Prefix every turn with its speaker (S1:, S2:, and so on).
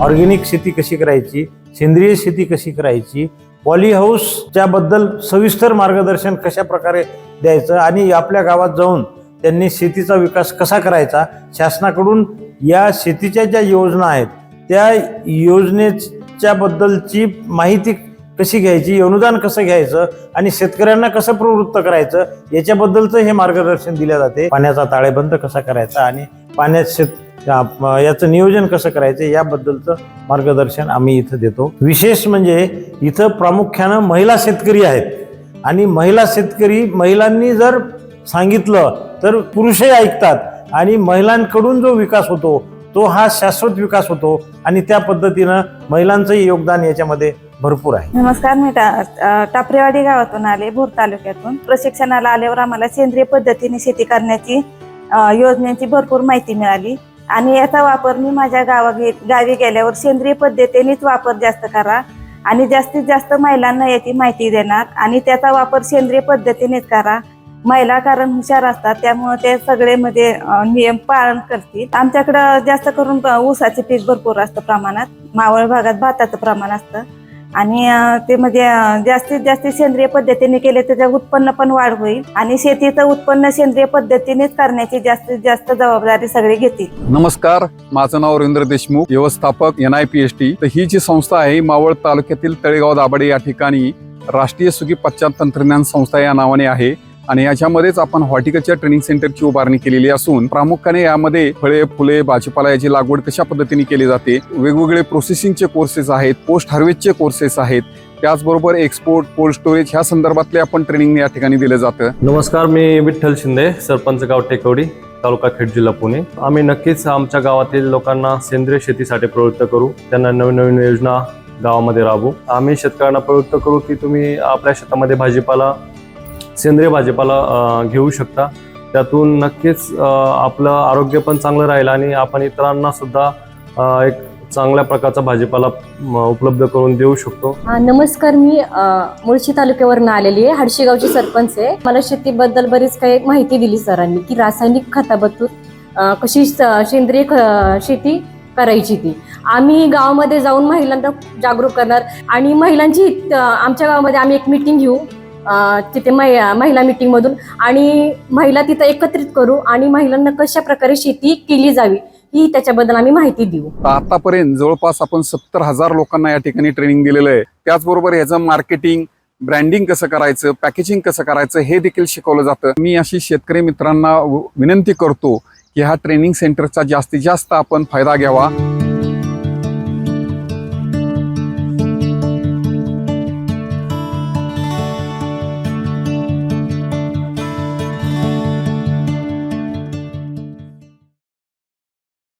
S1: Organic शेती कशी करायची सेंद्रिय शेती कशी करायची पॉली हाऊसच्या बद्दल सविस्तर मार्गदर्शन कशा प्रकारे द्यायचं आणि आपल्या गावात जाऊन त्यांनी शेतीचा विकास कसा करायचा शासनाकडून या शेतीच्या ज्या योजना आहेत त्या योजनेच्या बद्दलची माहिती कशी घ्यायची अनुदान कसं घ्यायचं आणि शेतकऱ्यांना कसं प्रवृत्त करायचं याच्याबद्दलचं हे मार्गदर्शन दिले जाते. पाण्याचा ताळेबंद कसा करायचा आणि पाण्यात शेत याचं नियोजन कसं करायचं याबद्दलचं मार्गदर्शन आम्ही इथं देतो. विशेष म्हणजे इथं प्रामुख्यानं महिला शेतकरी आहेत. आणि महिला शेतकरी महिलांनी जर सांगितलं तर पुरुषही ऐकतात आणि महिलांकडून जो विकास होतो तो हा शाश्वत विकास होतो आणि त्या पद्धतीनं महिलांचंही योगदान याच्यामध्ये भरपूर आहे.
S2: नमस्कार मी टापरेवाडी गावातून आले भोर तालुक्यातून. प्रशिक्षणाला आल्यावर आम्हाला सेंद्रिय पद्धतीने शेती करण्याची योजनेची भरपूर माहिती मिळाली. आणि याचा वापर मी माझ्या गावा गावी गेल्यावर सेंद्रिय पद्धतीनेच वापर जास्त करा आणि जास्तीत जास्त महिलांना याची माहिती देणार आणि त्याचा वापर सेंद्रिय पद्धतीनेच करा. महिला कारण हुशार असतात त्यामुळे ते सगळे मध्ये नियम पालन करतील. आमच्याकडं जास्त करून ऊसाचे पीक भरपूर असतं प्रमाणात. मावळ भागात भाताचं प्रमाण असतं. आणि ते म्हणजे जास्तीत जास्त सेंद्रिय पद्धतीने केले त्याचं उत्पन्न पण वाढ होईल आणि शेतीचं उत्पन्न सेंद्रिय पद्धतीनेच करण्याची जास्तीत जास्त जबाबदारी सगळे घेतील.
S3: नमस्कार माझं नाव रवींद्र देशमुख व्यवस्थापक N I P S T तर ही जी संस्था आहे मावळ तालुक्यातील तळेगाव दाभाडे या ठिकाणी राष्ट्रीय सुगी पश्चात तंत्रज्ञान संस्था या नावाने आहे. आणि याच्यामध्येच आपण हॉर्टिकल्चर ट्रेनिंग सेंटरची उभारणी केलेली असून प्रामुख्याने यामध्ये फळे फुले भाजीपाला याची लागवड कशा पद्धतीने केली जाते वेगवेगळे प्रोसेसिंगचे कोर्सेस आहेत पोस्ट हार्वेस्टचे कोर्सेस आहेत. त्याचबरोबर एक्सपोर्ट कोल्ड स्टोरेज ह्या संदर्भातले आपण ट्रेनिंग या ठिकाणी दिलं जातं.
S4: नमस्कार मी विठ्ठल शिंदे सरपंच गाव टेकवडी तालुका खेड जिल्हा पुणे. आम्ही नक्कीच आमच्या गावातील लोकांना सेंद्रिय शेतीसाठी प्रवृत्त करू त्यांना नवीन नवीन योजना गावामध्ये राबवू. आम्ही शेतकऱ्यांना प्रवृत्त करू की तुम्ही आपल्या शेतामध्ये भाजीपाला सेंद्रिय भाजीपाला घेऊ शकता. त्यातून नक्कीच आपलं आरोग्य पण चांगलं राहील आणि आपण इतरांना सुद्धा एक चांगल्या प्रकारचा भाजीपाला उपलब्ध करून देऊ शकतो.
S5: नमस्कार मी मुळशी तालुक्यावरून आलेली आहे हडशेगावची सरपंच आहे. मला शेतीबद्दल बरीच काही माहिती दिली सरांनी की रासायनिक खताबद्दल कशी सेंद्रिय ख- शेती करायची ती. आम्ही गावामध्ये जाऊन महिलांना जागरूक करणार आणि महिलांची आमच्या गावामध्ये आम्ही एक मिटिंग घेऊ. तिथे मै- महिला मीटिंगमधून आणि महिला तिथं एकत्रित करू आणि महिलांना कशा प्रकारे शेती केली जावी ही त्याच्याबद्दल आम्ही माहिती देऊ.
S3: आतापर्यंत जवळपास आपण सत्तर हजार लोकांना या ठिकाणी ट्रेनिंग दिलेलं आहे. त्याचबरोबर ह्याचं मार्केटिंग ब्रँडिंग कसं करायचं पॅकेजिंग कसं करायचं हे देखील शिकवलं जातं. मी अशी शेतकरी मित्रांना विनंती करतो की ह्या ट्रेनिंग सेंटरचा जास्तीत जास्त आपण फायदा घ्यावा.